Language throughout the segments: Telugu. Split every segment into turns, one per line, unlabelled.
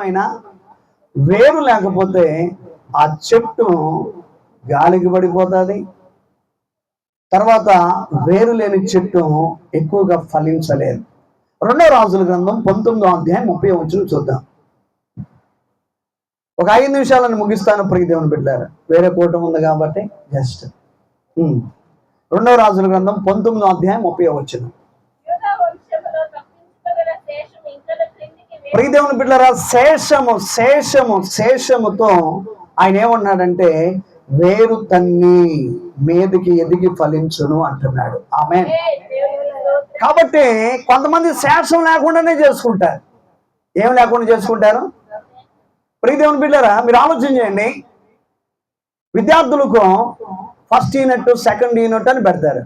వృక్షమైనా వేరు లేకపోతే ఆ చెట్టు గాలికి పడిపోతుంది. తర్వాత వేరు లేని చెట్టు ఎక్కువగా ఫలించలేదు. రెండో రాజుల గ్రంథం పంతొమ్మిదో అధ్యాయం ముప్పై వచ్చిన చూద్దాం. ఒక ఐదు నిమిషాలను ముగిస్తాను ప్రియ దేవుని బిడ్డారు వేరే కూటం ఉంది కాబట్టి జస్ట్. రెండవ రాజుల గ్రంథం పంతొమ్మిదో అధ్యాయం ముప్పై వచ్చినాం
క్రిందికి
ప్రియ దేవుని బిడ్డరా శేషము శేషము శేషముతో ఆయన ఏమన్నాడంటే వేరు తన్ని మీదకి ఎదిగి ఫలించును అంటున్నాడు. ఆమె కాబట్టి కొంతమంది శేషం లేకుండానే చేసుకుంటారు. ఏం లేకుండా చేసుకుంటారు? ప్రియ దేవుని బిడ్డరా మీరు ఆలోచన చేయండి. విద్యార్థులకు ఫస్ట్ యూనిట్ సెకండ్ యూనిట్ అని పెడతారు.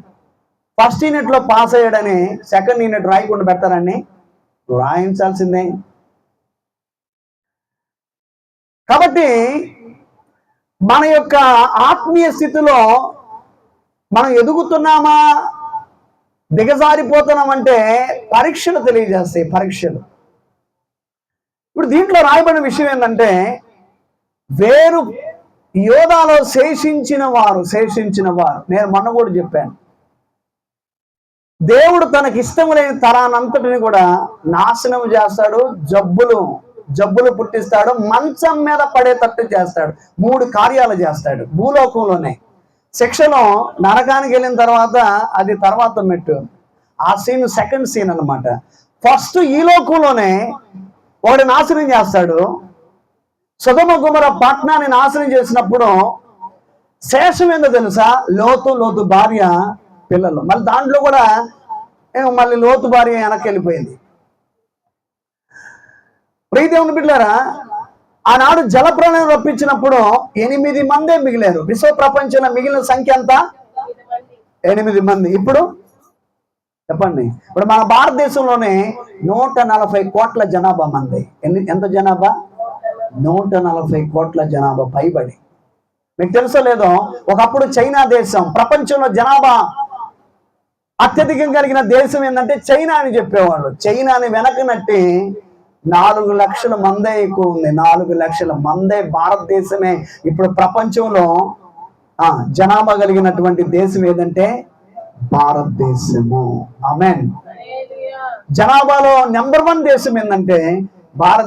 ఫస్ట్ యూనిట్లో పాస్ అయ్యాడని సెకండ్ యూనిట్ రాయకుండా పెడతారని రాయించాల్సిందే. కాబట్టి మన యొక్క ఆత్మీయ స్థితిలో మనం ఎదుగుతున్నామా దిగజారిపోతున్నామంటే పరీక్షలు తెలియజేస్తాయి పరీక్షలు. ఇప్పుడు దీంట్లో రాయబడిన విషయం ఏంటంటే వేరు యోధాలో శేషించిన వారు శేషించిన వారు నేను మొన్న కూడా చెప్పాను. దేవుడు తనకిష్టము లేని తరానంతటిని కూడా నాశనం చేస్తాడు జబ్బులు జబ్బులు పుట్టిస్తాడు మంచం మీద పడేటట్టు చేస్తాడు మూడు కార్యాలు చేస్తాడు భూలోకంలోనే. శిక్షలో నరకానికి వెళ్ళిన తర్వాత అది తర్వాత మెట్టు. ఆ సీన్ సెకండ్ సీన్ అన్నమాట. ఫస్ట్ ఈ లోకంలోనే వాడు నాశనం చేస్తాడు. సుగమ గుమర పట్నాన్ని నాశనం చేసినప్పుడు శేషం ఏందో తెలుసా? లోతు లోతు భార్య పిల్లలు. మళ్ళీ దాంట్లో కూడా ఏమో మళ్ళీ లోతు భార్య వెనక్కి వెళ్ళిపోయింది. ప్రీదేవుని బిడ్డారా ఆనాడు జలప్రలయం రప్పించినప్పుడు ఎనిమిది మందే మిగిలారు. విశ్వ ప్రపంచంలో మిగిలిన సంఖ్య ఎంత? ఎనిమిది మంది. ఇప్పుడు? చెప్పండి. ఇప్పుడు మన భారతదేశంలోనే నూట నలభై కోట్ల జనాభా మంది. ఎన్ని ఎంత జనాభా? నూట నలభై కోట్ల జనాభా పైబడి. మీకు తెలుసో లేదో ఒకప్పుడు చైనా దేశం ప్రపంచంలో జనాభా అత్యధికం కలిగిన దేశం ఏంటంటే చైనా అని చెప్పేవాళ్ళు. చైనాని వెనకనట్టి నాలుగు లక్షల మందే ఎక్కువ ఉంది. నాలుగు లక్షల మందే భారతదేశమే. ఇప్పుడు ప్రపంచంలో ఆ జనాభా కలిగినటువంటి దేశం ఏదంటే భారతదేశము. ఆమెన్. జనాభాలో నెంబర్ వన్ దేశం ఏంటంటే భారత